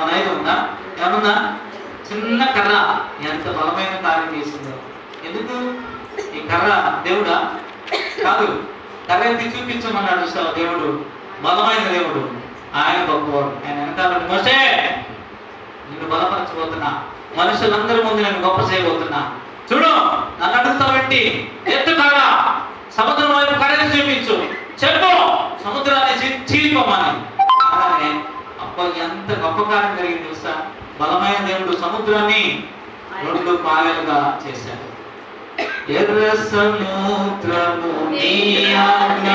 ఏమైనా అయితే ఉందా ఏమన్నా చిన్న కర్ర. ఎంత బలమైన కార్యం చేసిందో ఎందుకు? ఈ కర్ర దేవుడా? కాదు. కర్ర ఎత్తి చూపించమన్నాడు దేవుడు? బలమైన దేవుడు. ఆయన గొప్పవాడు. ఆయన వెనకాల మోసే నిన్ను బలపరచబోతున్నా. మనుషులందరి ముందు నేను గొప్ప చేయబోతున్నా. చూడు నన్ను అడుగుతావంటి? ఏ ఎంత గొప్ప కార్యం జరిగింది తెలుసా బలమైన దేవుడు సముద్రాన్ని రెండు పాయలుగా చేశాడు. ఎర్ర సముద్రము నీ ఆజ్ఞ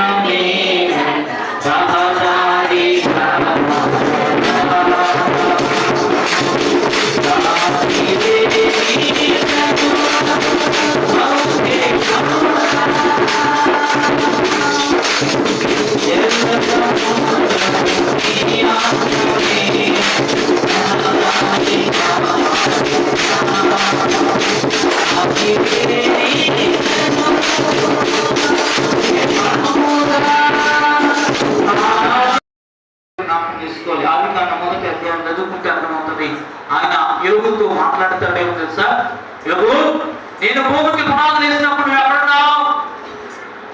నేను భూమికి పునాదులు వేసినప్పుడు నువ్వు ఎక్కడున్నావు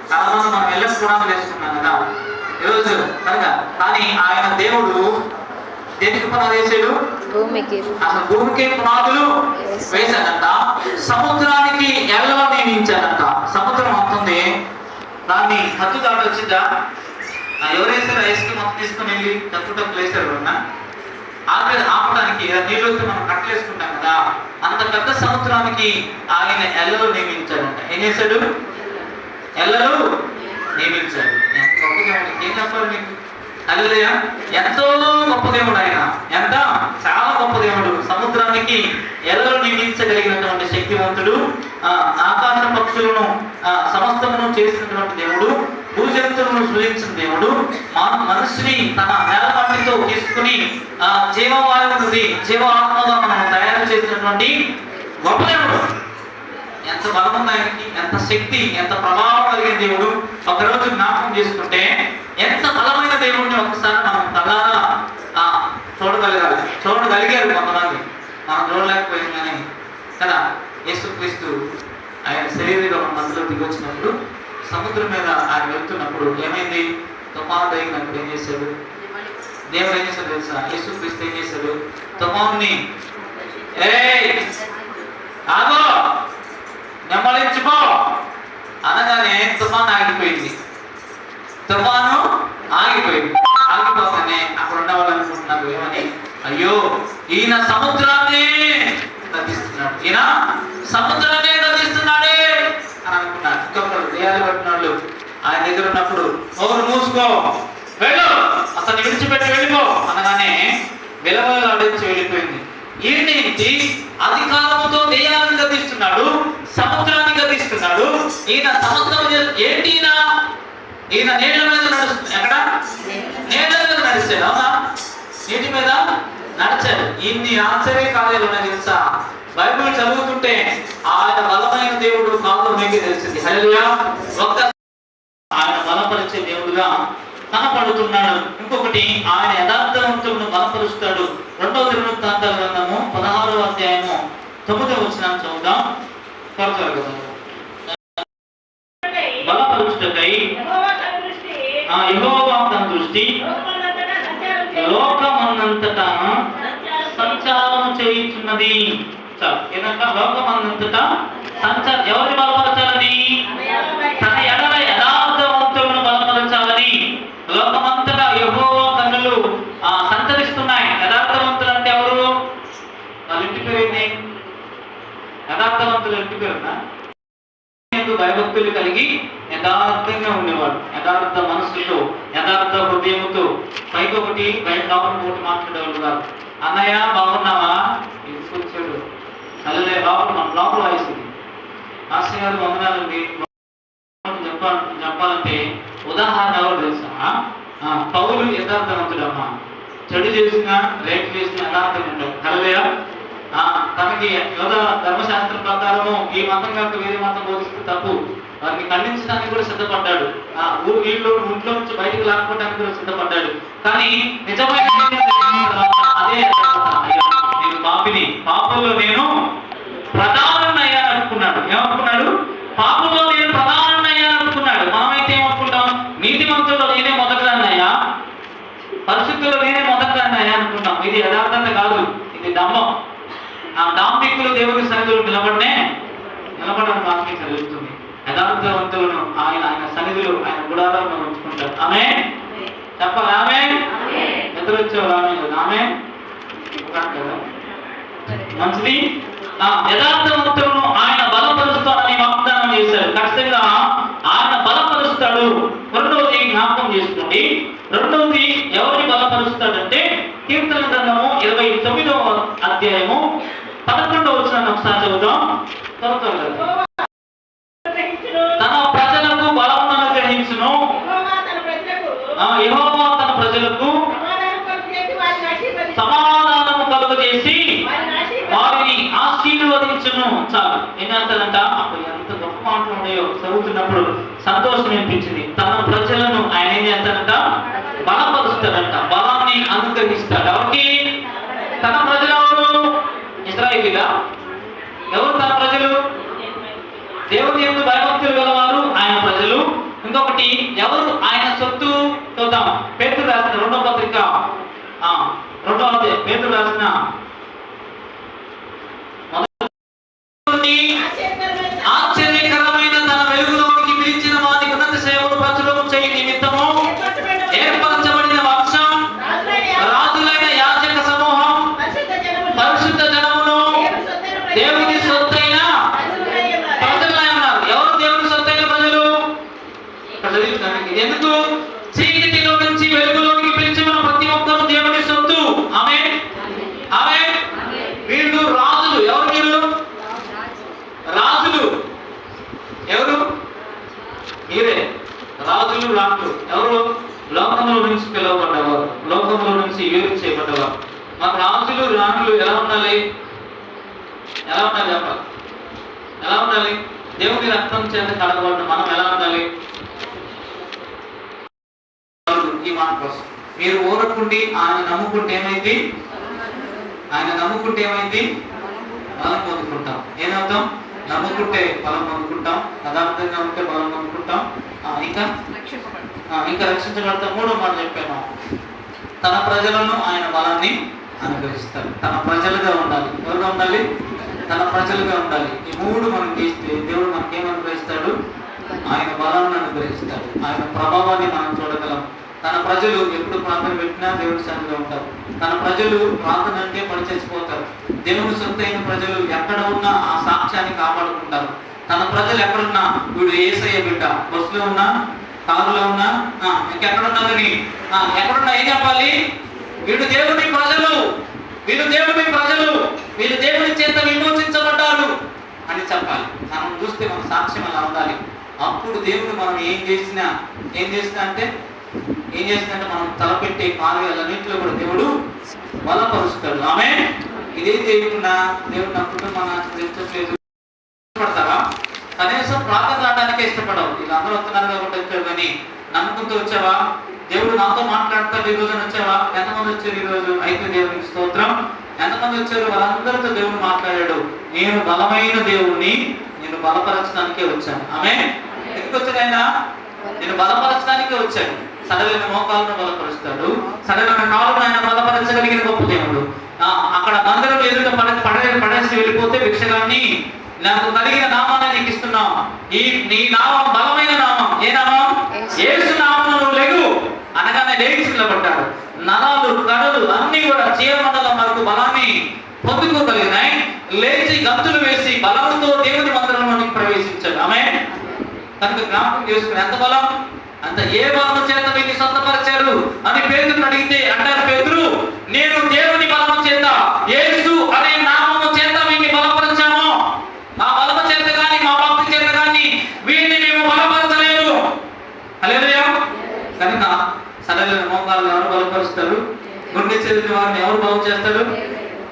చాలా మంది మనం వెళ్ళక పునాదులు వేసుకున్నాం కదా. ఈరోజు కనుక కానీ ఆయన దేవుడు దేనికి పునాది వేసాడు? భూమికి. అసలు భూమికి పునాదులు వేశాడంట. సముద్రానికి ఎల్లలో నియమించాడంట సముద్రం అంతుంది దాన్ని హద్దు దాటి వచ్చిందా ఆ, ఎవరు వేసారు ఐస్కి మొత్తం తీసుకుని వెళ్ళి తప్పు తప్పులు వేసారు ఎవరన్నా? ఆపే ఆపడానికి ఇలా నీళ్ళు మనం కట్టలేసుకుంటాం కదా. అంత పెద్ద సముద్రానికి ఆయన ఎల్లలు నియమించాడంట ఏం చేశాడు? ఎల్లలు నియమించాడు. ఎంత గొప్ప దేవుడు. ఏం చెప్పాలి మీకు? హల్లెలూయా. ఎంతో గొప్ప దేవుడు ఆయన. ఎంత? చాలా గొప్ప దేవుడు. సముద్రానికి ఎల్లలు నియమించగలిగినటువంటి శక్తివంతుడు ఆ, ఆకాశ పక్షులను సమస్తమును చేసినటువంటి దేవుడు. భూజంతువులను సృజించిన దేవుడు మా- మనిషిని తన నేల తీసుకుని ఆ, జీవవాయువుని జీవాత్మగా మనం తయారు చేసినటువంటి గొప్ప దేవుడు ఎంత బలం ఆయనకి ఎంత శక్తి ఎంత ప్రభావం కలిగిన దేవుడు. ఒకరోజు జ్ఞాపకం చేసుకుంటే ఎంత బలమైన దేవుడిని ఒకసారి మనం తలారా ఆ, చూడగలగాలి. చూడగలిగారు కొంతమంది. మనం చూడలేకపోయింది కానీ కదా యేసుక్రీస్తు ఆయన శరీరంలో మందులో దిగి వచ్చినప్పుడు సముద్రం మీద ఆయన వెళ్తున్నప్పుడు ఏమైంది? తుఫాను తగినప్పుడు ఏం చేశాడు? దేవుడు ఏం చేశాడు తెలుసా? యేసుక్రీస్తు ఏం చేశాడు? తుఫాన్ని ఆగో! నెమ్మలించుకో అనగానే తుఫాను ఆగిపోయింది. తుఫాను ఆగిపోయింది. ఆగిపోగానే అక్కడ ఉన్న వాళ్ళు అనుకుంటున్నారు ఏమని? అయ్యో ఈయన సముద్రాన్ని నదిస్తున్నాడు ఈయన సముద్రాన్ని నదిస్తున్నాడే అని అనుకున్నారు. ఇంకొకరు దేయాలు పట్టిన వాళ్ళు ఆయన దగ్గర ఉన్నప్పుడు నోరు మూసుకో. వెళ్ళు. అతన్ని విడిచిపెట్టి వెళ్ళిపో. అనగానే విలవలాడించి వెళ్ళిపోయింది. ఈయనేంటి అధికారముతో దెయ్యాలను గతిస్తున్నాడు సముద్రాన్ని గతిస్తున్నాడు ఈయన సముద్రం మీద- ఏంటి ఈయన? ఈయన నీళ్ళ మీద నడుస్తుంది ఎక్కడ? నీళ్ళ మీద నడిచాడు. అవునా? నీటి మీద నడిచాడు. ఇన్ని ఆశ్చర్య కార్యాలు ఉన్నాయి తెలుసా? బైబిల్ చదువుతుంటే ఆయన బలమైన దేవుడు కాదు మీకు తెలిసింది. హల్లెలూయా. ఒక్క ఆయన బలపరిచే దేవుడుగా కనపడుతున్నాడు. ఇంకొకటి ఆయన యథార్థవంతులను బలపరుస్తాడు. రెండవ దినవృత్తాంతాల గ్రంథము పదహారవ అధ్యాయము తొమ్మిదవ వచ్చిన చదువుదాం. త్వర త్వరగా బలపరుచుటకై యహోవా తన దృష్టి లోకమన్నంతటా సంచారం చేయుచున్నది. చాలు ఏదంట లోకమన్నంతటా సంచార ఎవరిని బలపరచాలని? తన ఎడల యథార్థవంతులను బలపరచాలని. లోకమంతటా ఎవో కన్నులు ఆ, సంచరిస్తున్నాయి. యథార్థవంతులు అంటే ఎవరు? వాళ్ళ ఇంటి పేరు ఏంటి యథార్థవంతులు ఇంటి పేరునా భయభక్తులు కలిగి యథార్థంగా ఉండేవాడు. యథార్థ మనస్సుతో యథార్థ హృదయముతో. పైకి ఒకటి బయట కావాలని ఒకటి మాట్లాడేవాడు కాదు. అన్నయ్య బాగున్నావా? తీసుకొచ్చాడు అల్లలే లోపల మన లోపల వాయిస్తుంది మాస్టర్ గారు వందనాలండి చెప్పాలి చెప్పాలంటే ఉదాహరణ ఎవరు తెలుసా? పౌలు యథార్థవంతుడమ్మా. చెడు చేసిన రేపు చేసిన యథార్థవంతుడు కలలేయా తనకి యోధ ధర్మశాస్త్ర ప్రకారము ఈ మతం కనుక వేరే మతం బోధిస్తే తప్పు. వారిని ఖండించడానికి కూడా సిద్ధపడ్డాడు. ఆ ఊరు వీళ్ళు ఇంట్లో నుంచి బయటకు లాక్కోవడానికి కూడా సిద్ధపడ్డాడు. కానీ నిజమైన అదే పాపిని. పాపల్లో నేను ప్రధానమయ్యాలనుకున్నాడు ఏమనుకున్నాడు? పాపంలో నేను ప్రధానమయ్యాలనుకున్నాడు మామైతే ఏమనుకుంటాం? నీతిమంతుల్లో నేనే మొదటిదాన్నయ్యా. పరిస్థితుల్లో నేనే మొదటిదాన్నయ్యా అనుకుంటాం. ఇది యథార్థత కాదు. ఇది దమ్మం ఆ దాంపికులు దేవుని సన్నిధిలో నిలబడినే నిలబడడం వాక్యం జరుగుతుంది. యథార్థవంతులను ఆయన ఆయన సన్నిధులు ఆయన గుడాలను ఉంచుకుంటారు ఆమె చెప్పాలి? ఆమె నిద్ర వచ్చేవాళ్ళు ఆమె కదా. మంచిది. ఆ యథార్థవంతులను ఆయన బలపరుస్తాడని వాగ్దానం చేశారు. ఖచ్చితంగా ఆయన బలపరుస్తాడు. రెండవది జ్ఞాపకం చేసుకోండి. రెండవది ఎవరిని బలపరుస్తాడంటే కీర్తన గ్రంథము ఇరవై తొమ్మిదవ అధ్యాయము పదకొండవ వచ్చిన ఒకసారి చదువుదాం. త్వరగా. తన ప్రజలకు బలమును అనుగ్రహించును యెహోవా తన ప్రజలకు సమాధానము కలుగజేసి వారిని ఆశీర్వదించను చాలు ఏమంటారంట అప్పుడు ఎంత గొప్ప మాటలు ఉన్నాయో చదువుతున్నప్పుడు సంతోషం అనిపించింది. తన ప్రజలను ఆయన ఏం చేస్తాడంట? బలపరుస్తాడంట. బలాన్ని అనుగ్రహిస్తాడు. ఎవరికి? తన ప్రజలు ఎవరు? ఇస్రాయిలీలా? ఎవరు తన ప్రజలు? దేవుని ఎందుకు భయభక్తులు గలవారు ఆయన ప్రజలు. ఇంకొకటి ఎవరు ఆయన సొత్తు? చూద్దాం. పేరు రాసిన రెండో పత్రిక. ఆ, పేరు రాసిన మొదటి ఆశ్చర్యకరమైన తన వెలుగులోనికి పిలిచిన వారి ఉన్నత సేవలు ప్రచురం చేయ నిమిత్తము ఏర్పరచబడిన వంశం రాజులైన యాజక సమూహం పరిశుద్ధ జనమును దేవుని సొత్తైన ప్రజలై ఉన్నారు ఎవరు దేవుని సొత్తైన ప్రజలు ఇక్కడ చదువుతున్నాను. ఇది ఎందుకు చీకటిలో నుంచి వెలుగులోనికి పిలిచిన ప్రతి ఒక్కరు దేవుని సొత్తు ఆమె ఆమె వీళ్ళు రాజులు ఎవరు వీళ్ళు రాజులు ఎవరు మీరే రాజులు రాజులు ఎవరు లోకంలో నుంచి పిలువబడ్డవారు లోకంలో నుంచి వేరు చేయబడ్డవారు. మాకు రాజులు రాణులు ఎలా ఉండాలి? ఎలా ఉండాలి చెప్పాలి? ఎలా ఉండాలి? దేవుని రక్తం చేత కడగబడిన మనం ఎలా ఉండాలి? ఈ మాట కోసం. మీరు ఓరకుండి ఆయన నమ్ముకుంటే ఏమైంది? ఆయన నమ్ముకుంటే ఏమైంది? బలం పొందుకుంటాం. ఏమర్థం నమ్ముకుంటే బలం పొందుకుంటాం యథార్థంగా ఉంటే బలం పొందుకుంటాం ఆ, ఇంకా? ఇంకా రక్షించబడతాం మూడో మాట చెప్పాను. తన ప్రజలను ఆయన బలాన్ని అనుగ్రహిస్తాడు తన ప్రజలుగా ఉండాలి. ఎవరుగా ఉండాలి? తన ప్రజలుగా ఉండాలి. ఈ మూడు మనం చేస్తే దేవుడు మనకేం అనుగ్రహిస్తాడు? ఆయన బలాన్ని అనుగ్రహిస్తాడు. ఆయన ప్రభావాన్ని మనం చూడగలం తన ప్రజలు ఎప్పుడు ప్రార్థన పెట్టినా దేవుడి సన్నిధిలో ఉంటారు. తన ప్రజలు ప్రార్థన అంటే పని చేసిపోతారు దేవుని సొంతైన ప్రజలు ఎక్కడ ఉన్నా ఆ సాక్ష్యాన్ని కాపాడుకుంటారు. తన ప్రజలు ఎక్కడున్నా వీడు ఏసయ్య బిడ్డ. బస్సులో ఉన్నా కారులో ఉన్నా ఆ, ఇంకెక్కడున్నారని ఎక్కడున్నా ఏం చెప్పాలి? వీడు దేవుని ప్రజలు. వీళ్ళు దేవుని ప్రజలు. వీళ్ళు దేవుని చేత విమోచించబడ్డారు అని చెప్పాలి. మనం చూస్తే మన సాక్ష్యం అలా ఉండాలి. అప్పుడు దేవుడు మనం ఏం చేసినా ఏం చేసినా అంటే ఏం చేసినంటే మనం తలపెట్టే కార్యాలన్నింటిలో కూడా దేవుడు బలపరుస్తాడు. ఆమె ఇదేం చేయకుండా దేవుడు నా కుటుంబం ఇష్టపడతారా? కనీసం ప్రార్థన రావడానికే ఇష్టపడవు. ఇలా అందరూ వస్తున్నారు కాబట్టి వచ్చావు కానీ నమ్మకంతో వచ్చావా? దేవుడు నాతో మాట్లాడతాడు ఈ రోజున వచ్చావా? ఎంతమంది వచ్చారు ఈ రోజు? అయితే దేవునికి స్తోత్రం. ఎంతమంది వచ్చారు? వాళ్ళందరితో దేవుడు మాట్లాడాడు. నేను బలమైన దేవుణ్ణి నేను బలపరచడానికే వచ్చాను. ఆమె ఎందుకు వచ్చాడు ఆయన? నేను బలపరచడానికే వచ్చాను సడలైన మోకాలను బలపరుస్తాడు. సడలైన కాలను ఆయన బలపరచగలిగిన గొప్ప దేవుడు. అక్కడ మందిరం ఎదుట పడ పడే పడేసి వెళ్ళిపోతే భిక్షగాన్ని నాకు కలిగిన నామాన్ని నీకు ఇస్తున్నాం. ఈ నీ నామం బలమైన నామం. ఏ నామం? యేసు. నామం నువ్వు లెగు అనగానే లేచి నిలబడ్డాడు. నరాలు కడలు అన్ని కూడా చీరమండలం వరకు బలాన్ని పొందుకోగలిగినాయి. లేచి గంతులు వేసి బలంతో దేవుని మందిరంలోనికి ప్రవేశించాడు. ఆమె కనుక జ్ఞాపకం చేసుకుని ఎంత బలం? అంత ఏ బలము చేత వీటిని సొంతపరిచారు అని పేతురు అడిగితే అంటారు పేదరు నేను దేవుని బలము చేత యేసు అనే నామము చేత వీటిని బలపరచాము. మా బలము చేత కానీ మా భక్తి చేత కానీ వీటిని మేము బలపరచలేదు. హల్లెలూయా. కనుక సడలిన మోకాలను ఎవరు బలపరుస్తారు. గుండె చెందిన వారిని ఎవరు బాగు చేస్తారు?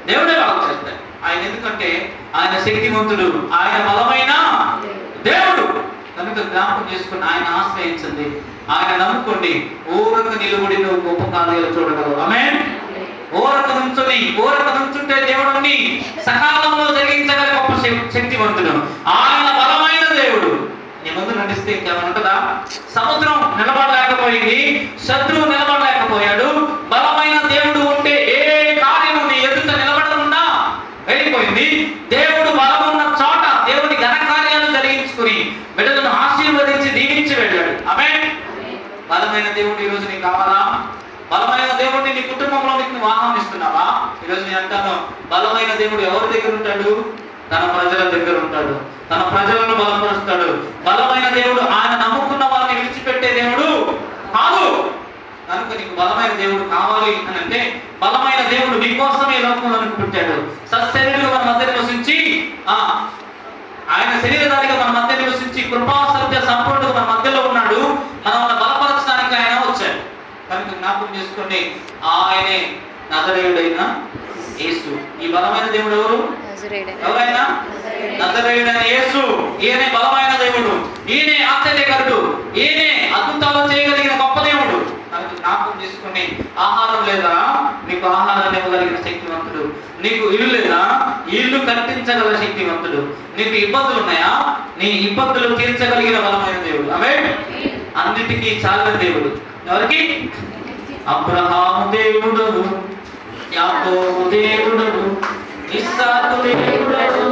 దేవుడే బాగు చేస్తారు. ఆయన ఎందుకంటే ఆయన శక్తివంతుడు. ఆయన బలమైన దేవుడు. కనుక జ్ఞాపకం చేసుకుని ఆయన ఆశ్రయించండి. ఆయన నమ్ముకోండి. ఊరక నిలుబడి నువ్వు గొప్ప కార్యాలు చూడగలవు. ఆమె ఓరక నుంచుని ఓరక నుంచుంటే దేవుడిని సకాలంలో జరిగించగల గొప్ప శక్తివంతుడు ఆయన బలమైన దేవుడు. నీ ముందు నడిస్తే ఇంకేమైనా ఉంటుందా? సముద్రం నిలబడలేకపోయింది. శత్రువు నిలబడలేకపోయాడు బలమైన దేవుడు ఉంటే ఏ కార్యం నీ కుటుంబంలోనికి నువ్వు ఆహ్వానిస్తున్నావా? ఈరోజు నేను అంటాను బలమైన దేవుడు ఎవరి దగ్గర ఉంటాడు? తన ప్రజల దగ్గర ఉంటాడు. తన ప్రజలను బలపరుస్తాడు. బలమైన దేవుడు ఆయన నమ్ముకున్న వారిని విడిచిపెట్టే దేవుడు కాదు. కనుక నీకు బలమైన దేవుడు కావాలి అని అంటే బలమైన దేవుడు నీ ఈ లోకంలోనికి పుట్టాడు. సత్శరీరుడు మన మధ్య నివసించి ఆ ఆయన శరీరధారిగా మన మధ్య నివసించి కృపా సత్య సంపూర్ణగా మన మధ్యలో ఉన్నాడు. మనం బలపరచడానికి ఆయన వచ్చాడు కనుక జ్ఞాపకం చేసుకోండి ఆయనే నజరేయుడైన యేసు. ఈ బలమైన దేవుడు ఎవరు? ఎవరైనా? నజరేయుడైన యేసు. ఈయనే బలమైన దేవుడు. ఈయనే ఆశ్చర్యకరుడు ఈయనే అద్భుతాలు చేయగలిగిన గొప్ప దేవుడు. కనుక జ్ఞాపకం చేసుకుని ఆహారం లేదా? నీకు ఆహారాన్ని ఇవ్వగలిగిన శక్తివంతుడు. నీకు ఇల్లు లేదా? ఇల్లు కట్టించగల శక్తివంతుడు. నీకు ఇబ్బందులు ఉన్నాయా? నీ ఇబ్బందులు తీర్చగలిగిన బలమైన దేవుడు. అవే అన్నిటికీ చాలిన దేవుడు. ఎవరికి? అబ్రహాము దేవుడను యాకోబు దేవుడను ఇస్సాకు దేవుడను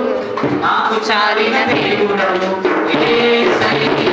నాకు చాలిన దేవుడను ఏ సైకి